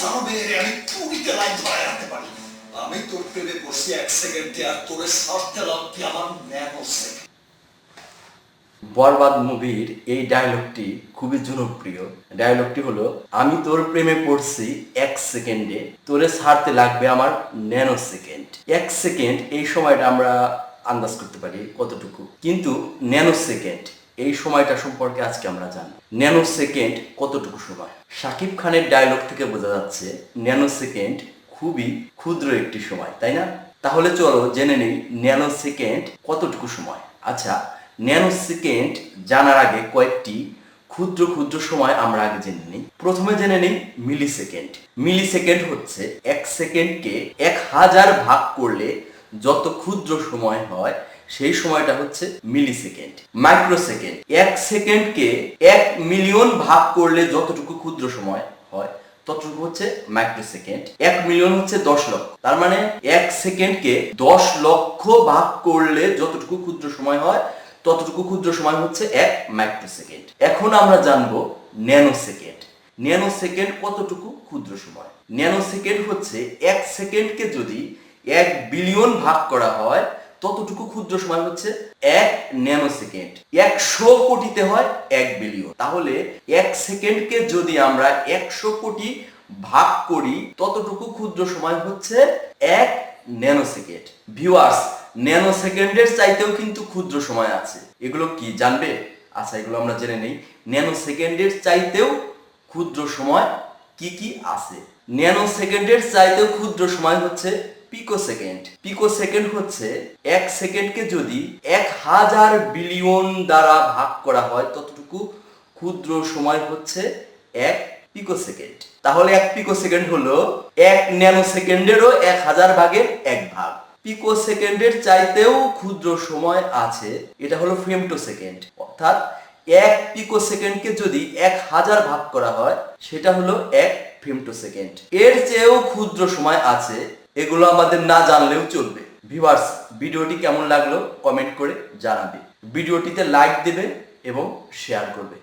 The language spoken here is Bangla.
জানো মেয়েরে আমি কুড়িতে লাইন ধরে রাখতে পারি। আমি তোর প্রেমে বসছি এক সেকেন্ডে আর তোরে সারতে লাগতে আমার ন্যানো বরবাদ মুভির এই ডায়লগটি খুবই জনপ্রিয়। ডায়লগটি হলো, আমি তোর প্রেমে পড়ছি এক সেকেন্ডে, তোরে ছাড়তে লাগবে আমার ন্যানো সেকেন্ড এক সেকেন্ড এই সময়টা আমরা আন্দাজ করতে পারি কতটুকু। কিন্তু ন্যানো সেকেন্ড এই সময়টা সম্পর্কে আজকে আমরা জানি ন্যানো সেকেন্ড কতটুকু সময়? শাকিব খানের ডায়লগ থেকে বোঝা যাচ্ছে ন্যানো সেকেন্ড খুবই ক্ষুদ্র একটি সময়, তাই না? তাহলে চলো জেনে নেই ন্যানো সেকেন্ড কতটুকু সময়। আচ্ছা ন্যানো সেকেন্ড জানার আগে কয়েকটি ক্ষুদ্র ক্ষুদ্র সময় আমরা আগে জেনে নিই। প্রথমে জেনে নিই মিলি সেকেন্ড মিলি সেকেন্ড হচ্ছে এক সেকেন্ডকে এক হাজার ভাগ করলে যত ক্ষুদ্র সময় হয় সেই সময়টা হচ্ছে মিলি সেকেন্ড মাইক্রো সেকেন্ড এক সেকেন্ডকে এক মিলিয়ন ভাগ করলে যতটুকু ক্ষুদ্র সময় হয়, ততটুকু হচ্ছে মাইক্রো সেকেন্ড এক মিলিয়ন হচ্ছে দশ লক্ষ। তার মানে এক সেকেন্ডকে দশ লক্ষ ভাগ করলে যতটুকু ক্ষুদ্র সময় হয়, ততটুকু ক্ষুদ্র সময় হচ্ছে এক মাইক্রো সেকেন্ড এখন আমরা জানব ন্যানো সেকেন্ড ন্যানো সেকেন্ড কতটুকু ক্ষুদ্র সময়? ন্যানো সেকেন্ড হচ্ছে এক সেকেন্ডকে যদি এক বিলিয়ন ভাগ করা হয় ততটুকু ক্ষুদ্র সময় হচ্ছে এক ন্যানো সেকেন্ড একশো কোটিতে হয় এক বিলিয়ন তাহলে এক সেকেন্ডকে যদি আমরা একশো কোটি ভাগ করি, ততটুকু ক্ষুদ্র সময় হচ্ছে এক ন্যানো সেকেন্ড ভিউয়ার্স ন্যানো সেকেন্ডের চাইতেও কিন্তু ক্ষুদ্র সময় আছে। এগুলো কি জানবে? আচ্ছা এগুলো আমরা জেনে নেই। ন্যানো সেকেন্ডের চাইতেও ক্ষুদ্র সময় কি কি আছে? ন্যানো সেকেন্ডের চাইতেও ক্ষুদ্র সময় হচ্ছে পিকো সেকেন্ড পিকো সেকেন্ড হচ্ছে এক সেকেন্ডকে যদি এক হাজার বিলিয়ন দ্বারা ভাগ করা হয়, ততটুকু ক্ষুদ্র সময় হচ্ছে এক পিকো সেকেন্ড তাহলে এক পিকো সেকেন্ড হলো এক ন্যানো সেকেন্ডেরও এক হাজার ভাগের এক ভাগ। পিকো সেকেন্ডের চাইতেও ক্ষুদ্র সময় আছে, এটা হলো ফেমটো সেকেন্ড অর্থাৎ এক পিকো সেকেন্ডকে যদি এক হাজার ভাগ করা হয়, সেটা হলো এক ফেমটো সেকেন্ড এর চেয়েও ক্ষুদ্র সময় আছে এগুলো আমাদের না জানলেও চলবে। ভিভার্স ভিডিওটি কেমন লাগল কমেন্ট করে জানাবে। ভিডিওটিতে লাইক দেবে এবং শেয়ার করবে।